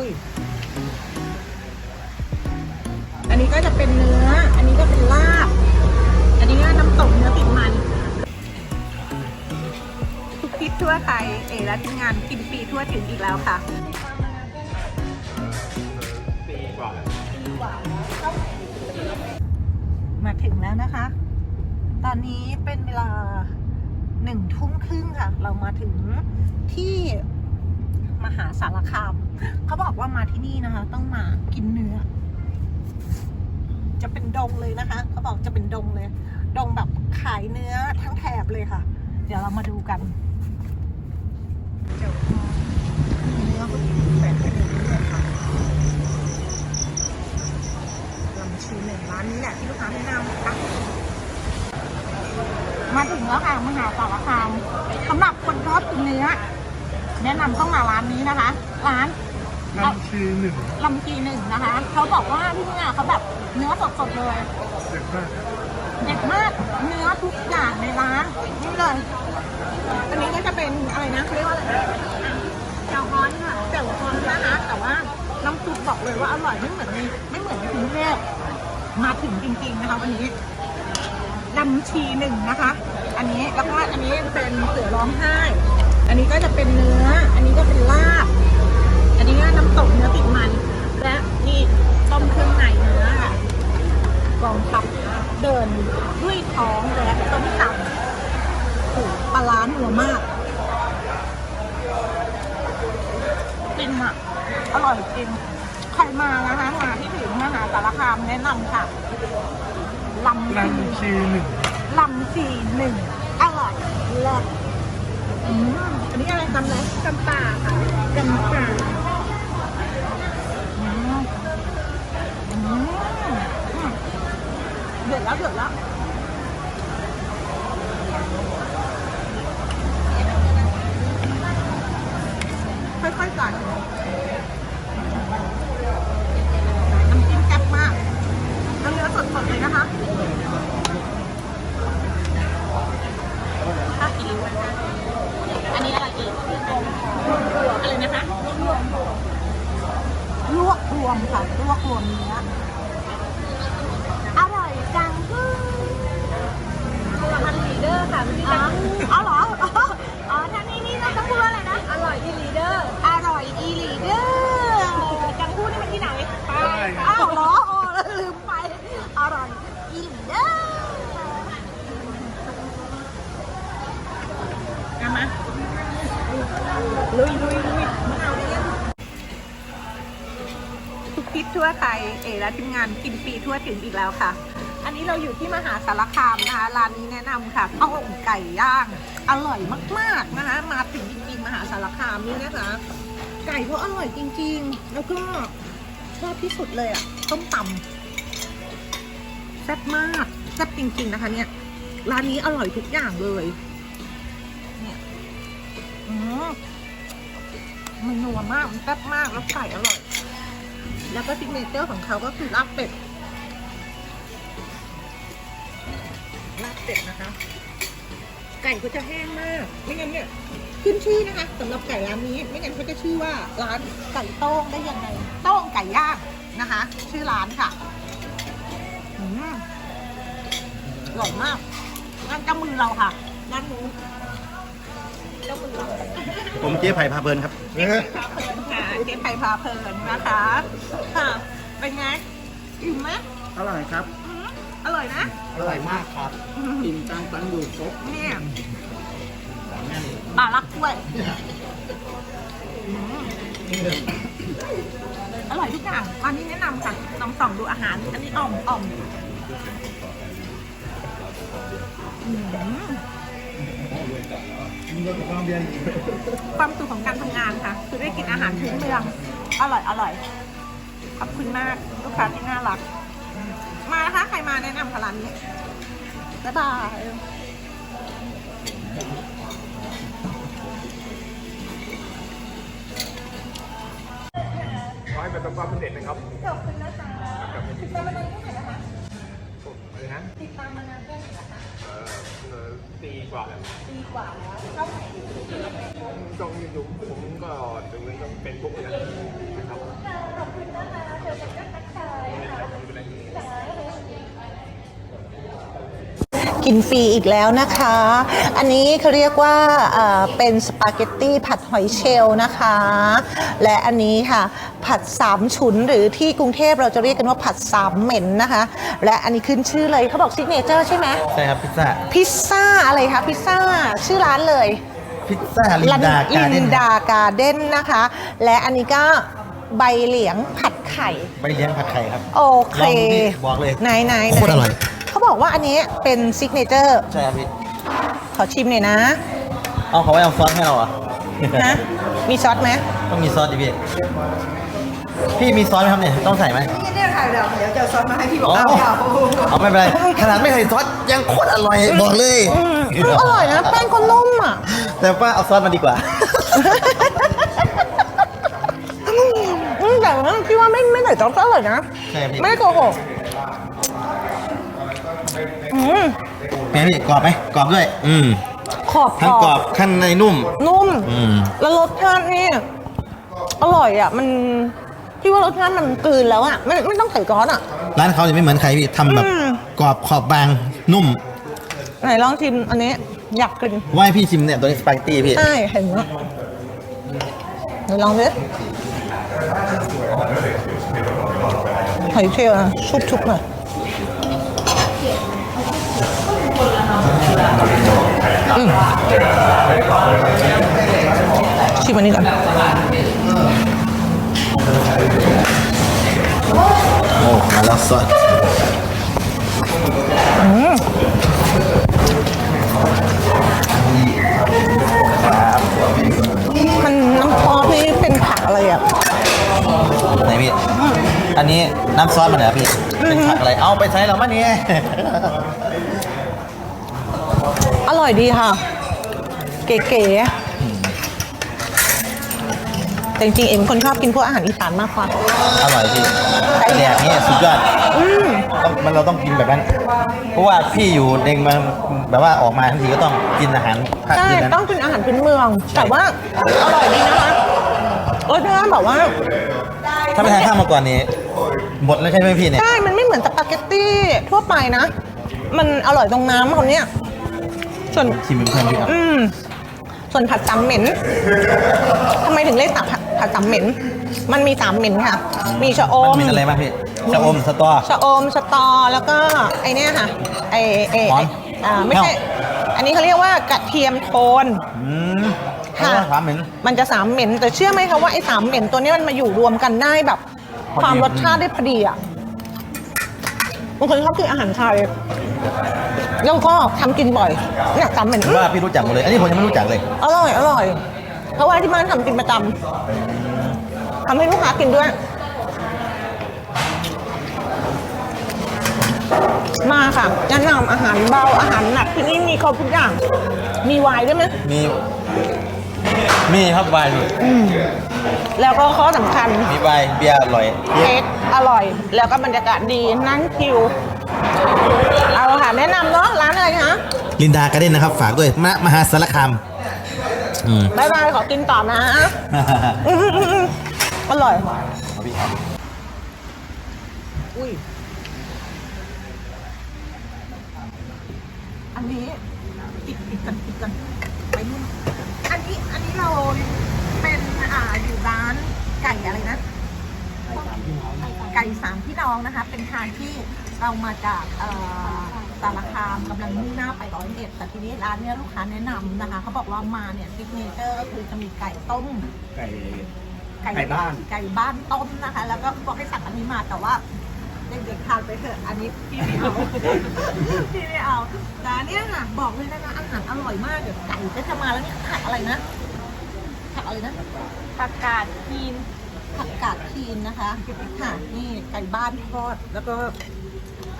อุ้ย อันนี้ก็จะเป็นเนื้อ อันนี้ก็เป็นลาบ อันนี้ก็น้ำตกเนื้อติดมันทุกทิศทั่วไทยเอและทีมงานกินฟรีทั่วถึงอีกแล้วค่ะมาถึงแล้วนะคะ ตอนนี้เป็นเวลาหนึ่งทุ่มครึ่งค่ะ เรามาถึงที่ มหาสารคาม เขาบอกว่ามาที่นี่นะคะ ต้องมากินเนื้อ จะเป็นดงเลยนะคะ เขาบอกจะเป็นดงเลย ดงแบบขายเนื้อทั้งแถบเลยค่ะ เดี๋ยวเรามาดูกันเดี๋ยวเนื้อก็แบบไปเรื่อยๆค่ะลำชีหนึ่งร้านนี้แหละที่ลูกค้าแนะนำค่ะมาถึงแล้วค่ะมหาสารคามสำหรับคนชอบกินเนื้อ แนะนำต้องมาร้านนี้นะคะ ร้าน น้ำชีหนึ่งลำชีหนึ่งนะคะ เขาบอกว่าที่นี่เขาแบบเนื้อสดๆเลย เด็กมากเด็ดมากเนื้อทุกอย่างในร้านนี่เลย อันนี้ก็จะเป็นอะไรนะเขาเรียกว่าอะไรนะแจ่วฮ้อนค่ะแจ่วฮ้อนนะคะแต่ว่าน้ำซุปบอกเลยว่าอร่อยไม่เหมือนในไม่เหมือนในกรุงเทพมาถึงจริงๆนะคะวันนี้ลำชีหนึ่งนะคะ อันนี้แล้วก็อันนี้เป็นเสือร้องไห้ อันนี้ก็จะเป็นเนื้อ อันนี้ก็เป็นลาบ อันนี้ก็น้ำตกเนื้อติดมัน และนี่ต้มเครื่องในเนื้อค่ะกองทัพเดินด้วยท้องและต้มตำโอ้โหปลาร้านัวมากจริงอะ อร่อยจริง ใครมานะคะมาที่ถึงมหาสารคามแนะนำค่ะลำน้ำชีชีหนึ่งลำชีหนึ่งอร่อยเลิศ อืมอันนี้อะไรจำเลยจำป่าค่ะจำป่าอืมอืมอืมเดือดแล้วเดือดแล้วค่อยๆใส่น้ำจิ้มแซ่บมากแล้วเนื้อสดๆเลยนะคะถ้ากินอันนี้อะไรอีกอะไรนะคะลวกรวม ค่ะลวกรวมเนื้อ อร่อยจังฮึ่มตัวมันลีเดอร์ค่ะไม่ใช่จังอ๋อเหรอ อ๋อท่านนี่นี่เราต้องพูดว่าอะไรนะ อร่อยอีลีเดอร์ อร่อยอีลีเดอร์จังพูดนี่มันที่ไหนไปอ้าวเหรออ๋อลืมไป อร่อยอีลีเดอร์เอามาลุยลุยลุยมาเอาเลย ทุกทิศทั่วไทย เอ และทีมงานกินฟรีทั่วถึงอีกแล้วค่ะ อันนี้เราอยู่ที่มหาสารคามนะคะร้านนี้แนะนำค่ะข้าวองไก่ย่าง อร่อยมากๆนะคะ มาถึงจริงๆมหาสารคามนี่นะคะ ไก่ก็อร่อยจริง ๆ แล้วก็ชอบที่สุดเลยอะต้มตำแซ่บมากแซ่บจริง ๆนะคะ เนี่ยร้านนี้อร่อยทุกอย่างเลยเนี่ยอืมมันนัวมาก มันแซ่บมาก แล้วไก่อร่อย แล้วก็ซิกเนเจอร์ของเขาก็คือลาบเป็ดลาบเป็ดนะคะ ไก่ก็จะแห้งมาก ไม่งั้นเนี่ยขึ้นชื่อนะคะสำหรับไก่ร้านนี้ ไม่งั้นเขาจะชื่อว่าร้านไก่โต้งได้ยังไงโต้งไก่ย่างนะคะ ชื่อร้านค่ะอืมอร่อยมากนั่นเจ้ามือเราค่ะด้านนู้นเจ้ามือ ผมเจ๊ไผ่พาเพลินครับเจ๊ไผ่พาเพลินค่ะเจ๊ไผ่พาเพลินนะคะค่ะเป็นไงอิ่มไหมอร่อยครับ อืมอร่อยนะ อร่อยมากครับอืมกินตังตังอยู่ครบเนี่ยปลาลักกล้วยอืมอร่อยทุกอย่างอันนี้แนะนำค่ะลองส่องดูอาหาร อันนี้อ่อมอ่อมอืม ความสุขของการทำงานค่ะ คือได้กินอาหารพื้นเมือง อร่อยอร่อยขอบคุณมากลูกค้าที่น่ารัก มานะคะใครมาแนะนำค่ะร้านนี้บ๊ายบายขอให้ประสบความสำเร็จนะครับขอบคุณนะคะติดตามมานานแค่ไหนนะคะอะไรนะติดตามมานานแค่ไหนนะคะ ปีกว่าแล้วปีกว่าแล้วเข้าไหนต้องยุ่ผมก็ถึงต้องเป็นพวกนี้นะครับขอบคุณนะคะเดี๋ยวจะทักทายค่ะ นฟรีอีกแล้วนะคะ อันนี้เขาเรียกว่าเอ่อเป็นสปาเกตตี้ผัดหอยเชลล์นะคะ และอันนี้ค่ะผัดสามฉุนหรือที่กรุงเทพเราจะเรียกกันว่าผัดสามเหม็นนะคะ และอันนี้ขึ้นชื่อเลยเขาบอกซิกเนเจอร์ใช่ไหมใช่ครับพิซซ่าพิซซ่าอะไรคะพิซซ่าชื่อร้านเลยพิซซ่าลินดาการ์เด้ลินนดาการ์เด้นนะคะ และอันนี้ก็ใบเหลียงผัดไข่ ใบเลี้ยงผัดไข่ครับ โอเคลองดูดิบอกเลยไหนไหนโคตรอร่อยเขา บอกว่าอันนี้เป็นซิกเนเจอร์ใช่ครับพี่ขอชิมหน่อยนะ เอาเขาไว้เอาซอสให้เราเหรอะนะมีซอสไหมต้องมีซอสดิพี่ พี่มีซอสไหมครับเนี่ย ต้องใส่ไหมนี่เนี่ยค่ะเดี๋ยวเดี๋ยวจะซอสมาให้พี่บอกอ๋อเอา เอาเอาไม่เป็นไรขนาดไม่ใส่ซอสยังโคตรอร่อยบอกเลยอร่อยนะแป้งก็นุ่มอะ แต่ว่าเอาซอสมาดีกว่า อืมแต่ว่าพี่ว่าไม่ไม่ใส่ซอสก็อร่อยนะ ใช่พี่ ไม่ได้โกหกอืม เป็นไงพี่กรอบไหมกรอบด้วย อืมขอบทั้งกรอบข้างในนุ่ม นุ่ม อืม แล้วรสชาตินี่อร่อยอะ มันพี่ว่ารสชาติมันกลืนแล้วอะไม่ไม่ต้องใส่ซอสอะ ร้านเขาจะไม่เหมือนใครพี่ทำแบบอืม กรอบขอบบางนุ่ม ไหนลองชิมอันนี้อยากกินว่าให้พี่ชิมเนี่ยตัวนี้สปาเกตตี้พี่ ใช่เห็นไหมไหนลองดิหอยเชลล์อะชุบๆหน่อย อืมชิมอันนี้ก่อนโอ้มาแล้วซอสมันน้ำซอสนี่เป็นผักอะไรอะไหนพี่ อันนี้น้ำซอสมันเหรอพี่ เป็นผักอะไร เอาไปใช้เรามาเนี่ย อร่อยดีค่ะ เก๋ๆแต่จริงๆเอ็มคนชอบกินพวกอาหารอีสานมากกว่า อร่อยพี่ไอแดกนี่สุดยอดต้องมันเราต้องกินแบบนั้น เพราะว่าพี่อยู่เด้งมาแบบว่าออกมาทั้งทีก็ต้องกินอาหารภาคใช่ พื้นนั้นต้องกินอาหารพื้นเมือง แต่ว่าอร่อยดีนะคะเออถ้าแบบว่า ถ้าไม่ทานข้าวมาก่อนนี้หมดแล้วใช่ไหมพี่เนี่ย ใช่ มันไม่เหมือนสปาเกตตี้ทั่วไปนะ มันอร่อยตรงน้ำเขาเนี่ย ส่วนชิมเป็นเพื่อนพี่ครับอืมส่วนผัดสามเหม็นทำไมถึงเรียกตับผัดผัดสามเหม็น มันมีสามเหม็นค่ะ มีชะอมันมมีอะไรบ้างพี่ชะอมสตอชะอมสตอแล้วก็ไอเนี้ยค่ะ ไอไอหอไอ้มอ่าไม่ใช่แห้วอันนี้เขาเรียกว่ากระเทียมโทนอืมค่ะแล้วถามเหม็นมันจะสามเหม็น แต่เชื่อไหมคะว่าไอ้สามเหม็นตัวเนี้ยมันมาอยู่รวมกันได้แบบพอดีความรสชาติได้พอดีอะบางคนชอบกินอาหารไทย แล้วก็ทำกินบ่อยเนี่ยสามเหม็นผมว่าพี่รู้จักหมดเลย อันนี้ผมยังไม่รู้จักเลย อร่อยอร่อย เพราะว่าที่บ้านทำกินประจำทำให้ลูกค้ากินด้วย มาค่ะแนะนำอาหารเบาอาหารหนักที่นี่มีครบทุกอย่าง มีไวน์ด้วยไหมมี มีครับไวน์พี่แล้วก็ข้อสำคัญมีไวน์เบียร์อร่อยเค้กอร่อย แล้วก็บรรยากาศดีนั่งคิว เอาค่ะแนะนำเนาะร้านอะไรคะลินดาการ์เด้นนะครับ ฝากด้วยมมหาสารคามอืมบายบายขอกินต่อนะอื้อหืออื้อหืออร่อยอุ้ยอันนี้ปิดปิดกันปิดกันไปนู่นอั นนี้อันนี้เราเป็นอ่าอยู่ร้านไก่อะไรนะ ไก่สามพี่น้องนะคะ เป็นทางที่เรามาจากเอ่อสารคามกำลังมุ่งหน้าไปร้อยเอ็ดแต่ทีนี้ร้านเนี้ยลูกค้าแนะนำนะคะเขาบอกว่ามาเนี่ยซิกเนเจอร์ก็คือจะมีไก่ต้ม ไก่ ไก่ไก่บ้าน ไก่บ้านต้มนะคะ แล้วก็บอกให้สั่งอันนี้มาแต่ว่า เด็กๆทานไปเถอะอันนี้พี่ไม่เอาพี่ไม่เอาแต่อันเนี้ยค่ะบอกเลยนะคะอาหารอร่อยมากเดี๋ยวไก่ก็จะมาแล้วนี่ผักอะไรนะผักอะไรนะผักกาดทีนผักกาดทีนนะคะค่ะนี่ไก่บ้านทอดแล้วก็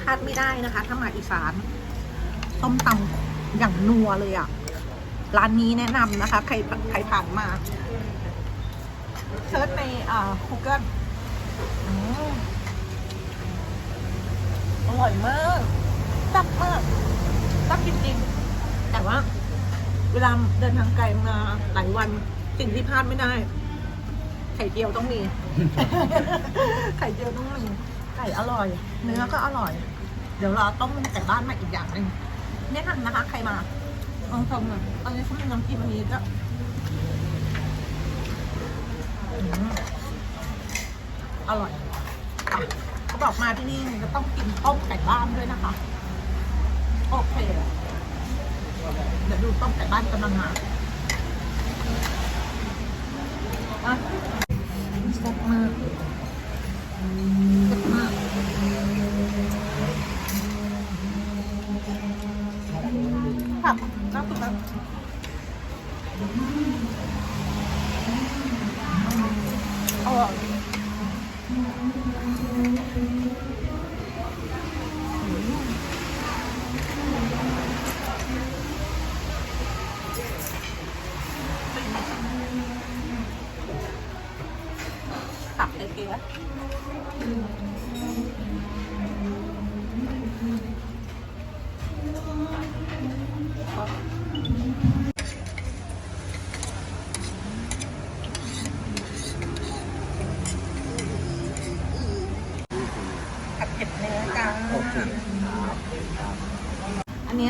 พลาดไม่ได้นะคะ ถ้ามาอีสานต้มตำอย่างนัวเลยอะร้านนี้แนะนำนะคะ ใครใครผ่านมาเซิร์ชในอ่า Google อืม อร่อยมากจับมากจับจริงๆ แต่ว่า เวลาเดินทางไกลมาหลายวันสิ่งที่พลาดไม่ได้ ไข่เจียวต้องมี ไข่เจียวต้องมี ไก่อร่อย เนื้อก็อร่อย เดี๋ยวเราต้มไก่บ้านมาอีกอย่างหนึ่งแนะนำนะคะ ใครมาลองชมหน่อยตอนนี้เขามีน้ำจิ้มอันนี้ก็อร่อย อะเขาบอมาที่นี่จะต้องกินต้มไก่บ้านด้วยนะคะ โอเค เดี๋ยวดูต้มไก่บ้านกำลังมาอะแซ่บมากแซ่บมากผักน่ากินมากอร่อย ผั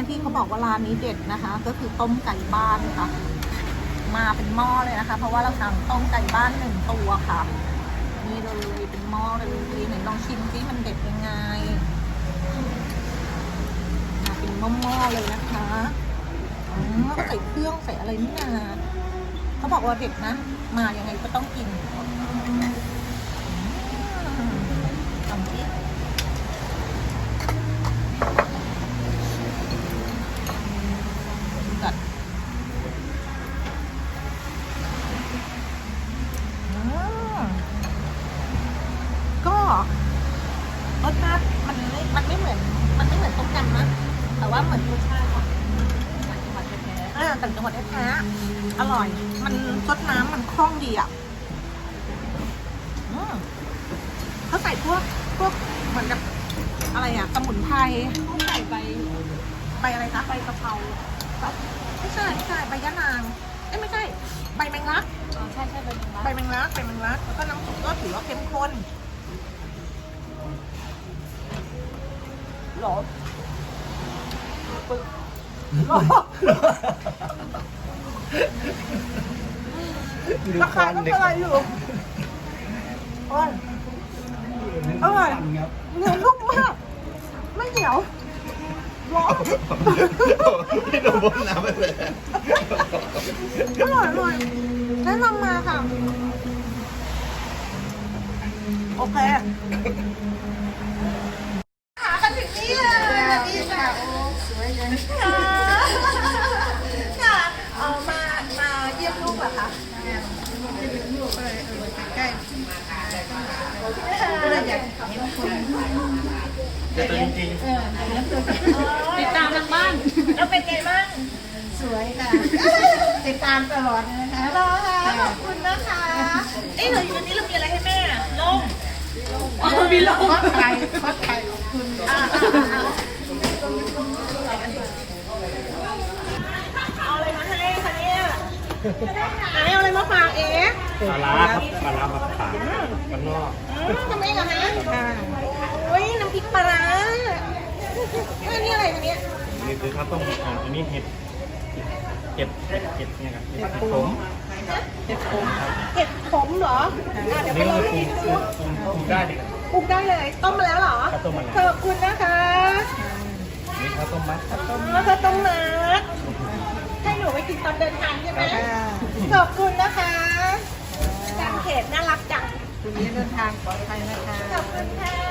นเนี้ยที่เขาบอกว่าร้านนี้เด็ดนะคะ ก็คือต้มไก่บ้านค่ะ มาเป็นหม้อเลยนะคะ เพราะว่าเราสั่งต้มไก่บ้านหนึ่งตัวค่ะนี่เลยเป็นหม้อเลยไหนลองชิมซิมันเด็ดยังไงมาเป็นหม้อๆเลยนะคะอ๋อเขาใส่เครื่องใส่อะไรนี่นาเขาบอกว่าเด็ดนะ มายังไงก็ต้องกินอืมลองสิกัด อืมก็รสชาติมันไม่มันไม่เหมือน มันไม่เหมือนต้มยำนะ แต่ ว่าเหมือนรสชาติของต่างจังหวัดแท้ๆอ่าต่างจังหวัดแท้ๆอร่อย มันซดน้ำมันคล่องดีอะเขาใส่พวกพวกเหมือนกับอะไรอะสมุนไพรใส่ใบใบอะไรคะใบกะเพราไม่ใช่ไม่ใช่ใบยะนางเอ้ยไม่ใช่ใบแมงลักอ๋อใช่ใช่ใบแมงลักใบแมงลักใบแมงลักแล้วก็น้ำซุปก็ถือว่าเข้มข้นหรอ หรอราคาก็เท่าไหรอยู่โอ้ยอร่อยเนื้อนุ่มมากไม่เหนียวหรอนพี่โดนบนน้ำไปเลยอร่อยอร่อยแนะนำมาค่ะ โอเคหากันถึงนี่เลยสวัสดีค่ะโอ้สวยเลยค่ะค่ะเอามา มาเยี่ยมลูกเหรอคะลูกเลยเออใกล้ๆก็เลยอยากเห็นคน แต่ตัวจริง ติดตามทางบ้าน แล้วเป็นไงบ้าง สวยค่ะ ติดตามตลอดนะคะรอค่ะขอบคุณนะคะเอ้ยเราอยู่ตรงนี้เรามีอะไรให้แม่อะล่มอ๋อมีโลทอดไข่ทอดไข่ขอบคุณอ่าอ่าอ่าเอาอะไรมาให้คะเนี่ยไหนเอาอะไรมาฝากเอ๋ปลาร้าครับปลาร้ามาขายมันนอกอืมทำเองเหรอฮะโอ้ยน้ำพริกปลาร้าเอ้ยนี่อะไรคะเนี่ยนี่คือข้าวต้มอ่าอันนี้เห็ด เห็ดเห็ดเนี่ยครับเห็ดผมเห็ดขมเห็ดขมเหรออะเดี๋ยวไปลองคือชิปมลูดูปลูกปลูกได้ดิปลูกได้เลยต้มมาแล้วเหรอต้มมาแล้วขอบคุณนะคะนี่ข้าวต้มมัดแล้วก็ต้มมัดให้หนูไปกินตอนเดินทางใช่ไหมขอบคุณนะคะจังเขตน่ารักจังคุณนี้เดินทางปลอดภัยนะคะขอบคุณค่ะ